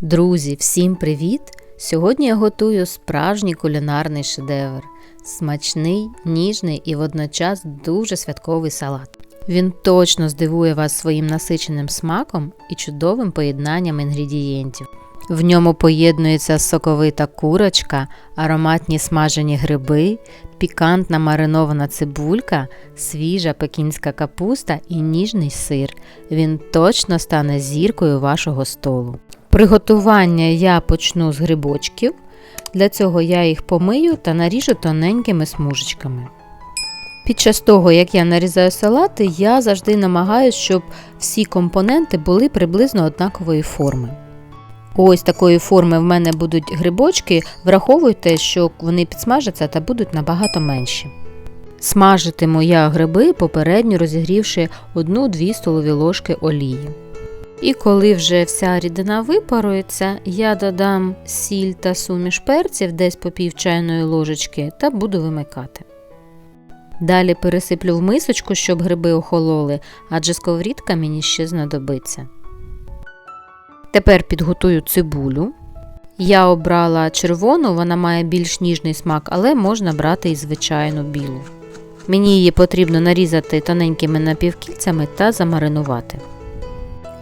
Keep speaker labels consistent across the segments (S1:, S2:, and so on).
S1: Друзі, всім привіт! Сьогодні я готую справжній кулінарний шедевр. Смачний, ніжний і водночас дуже святковий салат. Він точно здивує вас своїм насиченим смаком і чудовим поєднанням інгредієнтів. В ньому поєднується соковита курочка, ароматні смажені гриби, пікантна маринована цибулька, свіжа пекінська капуста і ніжний сир. Він точно стане зіркою вашого столу. Приготування я почну з грибочків. Для цього я їх помию та наріжу тоненькими смужечками. Під час того, як я нарізаю салати, я завжди намагаюся, щоб всі компоненти були приблизно однакової форми. Ось такої форми в мене будуть грибочки, враховуйте, що вони підсмажаться та будуть набагато менші. Смажитиму я гриби, попередньо розігрівши 1-2 столові ложки олії. І коли вже вся рідина випарується, я додам сіль та суміш перців десь по пів чайної ложечки та буду вимикати. Далі пересиплю в мисочку, щоб гриби охололи, адже сковорідка мені ще знадобиться. Тепер підготую цибулю. Я обрала червону, вона має більш ніжний смак, але можна брати і звичайну білу. Мені її потрібно нарізати тоненькими напівкільцями та замаринувати.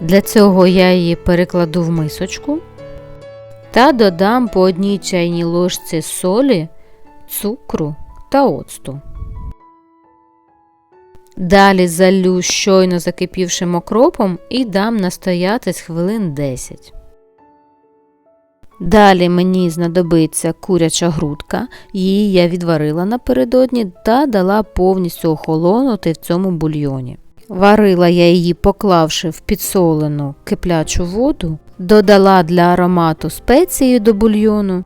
S1: Для цього я її перекладу в мисочку та додам по одній чайній ложці солі, цукру та оцту. Далі залю щойно закипівшим окропом і дам настоятись хвилин 10. Далі мені знадобиться куряча грудка, її я відварила напередодні та дала повністю охолонути в цьому бульйоні. Варила я її, поклавши в підсолену киплячу воду, додала для аромату спеції до бульйону.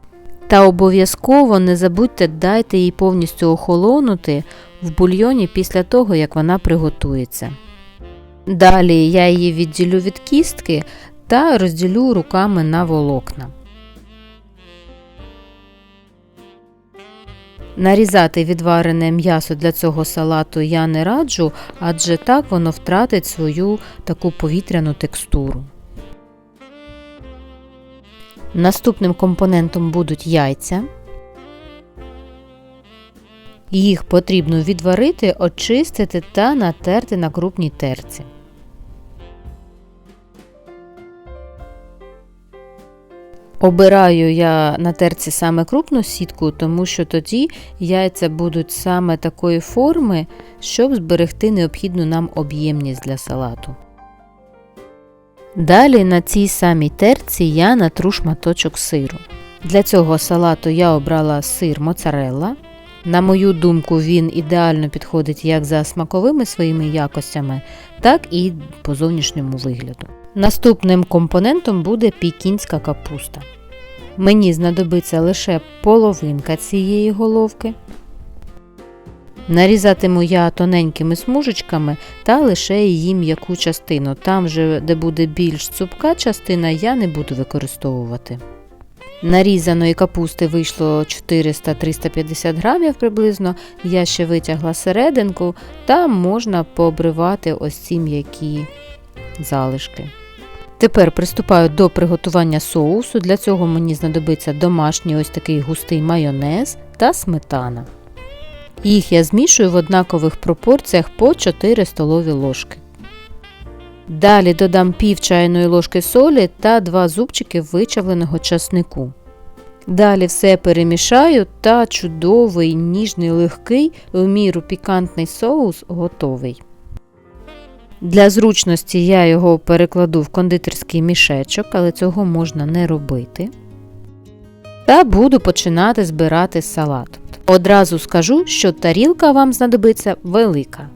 S1: Та обов'язково не забудьте дайте їй повністю охолонути в бульйоні після того, як вона приготується. Далі я її відділю від кістки та розділю руками на волокна. Нарізати відварене м'ясо для цього салату я не раджу, адже так воно втратить свою таку повітряну текстуру. Наступним компонентом будуть яйця. Їх потрібно відварити, очистити та натерти на крупній терці. Обираю я на терці саме крупну сітку, тому що тоді яйця будуть саме такої форми, щоб зберегти необхідну нам об'ємність для салату. Далі на цій самій терці я натру шматочок сиру. Для цього салату я обрала сир моцарелла. На мою думку, він ідеально підходить як за смаковими своїми якостями, так і по зовнішньому вигляду. Наступним компонентом буде пікінська капуста. Мені знадобиться лише половинка цієї головки. Нарізатиму я тоненькими смужечками та лише її м'яку частину. Там же, де буде більш цупка частина, я не буду використовувати. Нарізаної капусти вийшло 400-350 грамів приблизно. Я ще витягла серединку та можна пообривати ось ці м'які залишки. Тепер приступаю до приготування соусу. Для цього мені знадобиться домашній ось такий густий майонез та сметана. Їх я змішую в однакових пропорціях по 4 столові ложки. Далі додам пів чайної ложки солі та 2 зубчики вичавленого часнику. Далі все перемішаю та чудовий ніжний легкий в міру пікантний соус готовий. Для зручності я його перекладу в кондитерський мішечок, але цього можна не робити. Та буду починати збирати салат. Одразу скажу, що тарілка вам знадобиться велика.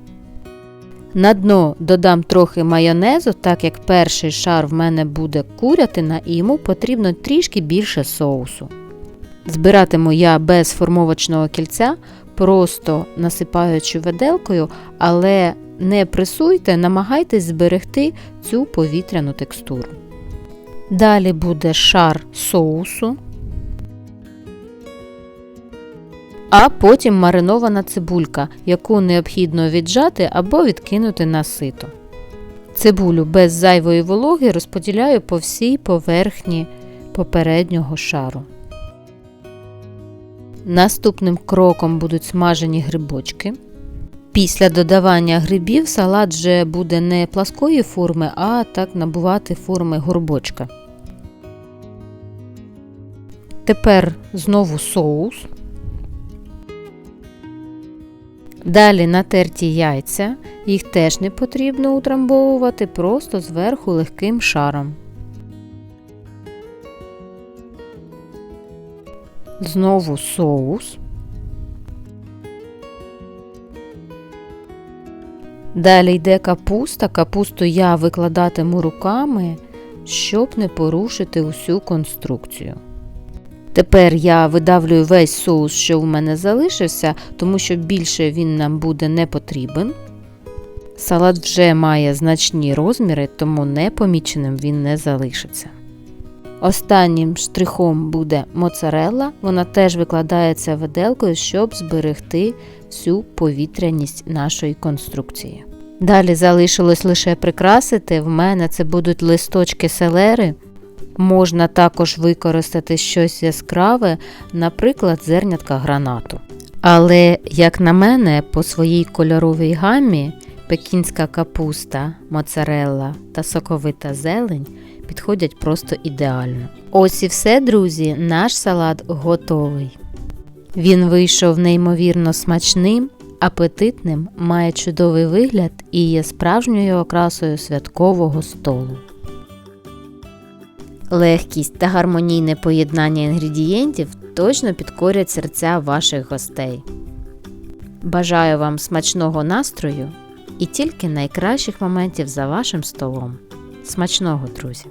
S1: На дно додам трохи майонезу, так як перший шар в мене буде курятина і йому потрібно трішки більше соусу. Збиратиму я без формовочного кільця, просто насипаючи виделкою, але не пресуйте, намагайтесь зберегти цю повітряну текстуру. Далі буде шар соусу, а потім маринована цибулька, яку необхідно віджати або відкинути на сито. Цибулю без зайвої вологи розподіляю по всій поверхні попереднього шару. Наступним кроком будуть смажені грибочки. Після додавання грибів салат вже буде не пласкої форми, а так набувати форми горбочка. Тепер знову соус. Далі натерті яйця, їх теж не потрібно утрамбовувати, просто зверху легким шаром. Знову соус. Далі йде капуста. Капусту я викладатиму руками, щоб не порушити усю конструкцію. Тепер я видавлюю весь соус, що в мене залишився, тому що більше він нам буде не потрібен. Салат вже має значні розміри, тому непоміченим він не залишиться. Останнім штрихом буде моцарелла, вона теж викладається виделкою, щоб зберегти всю повітряність нашої конструкції. Далі залишилось лише прикрасити. В мене це будуть листочки селери. Можна також використати щось яскраве, наприклад, зернятка гранату. Але, як на мене, по своїй кольоровій гамі пекінська капуста, моцарелла та соковита зелень підходять просто ідеально. Ось і все, друзі, наш салат готовий. Він вийшов неймовірно смачним, апетитним, має чудовий вигляд і є справжньою окрасою святкового столу. Легкість та гармонійне поєднання інгредієнтів точно підкорять серця ваших гостей. Бажаю вам смачного настрою і тільки найкращих моментів за вашим столом. Смачного, друзі!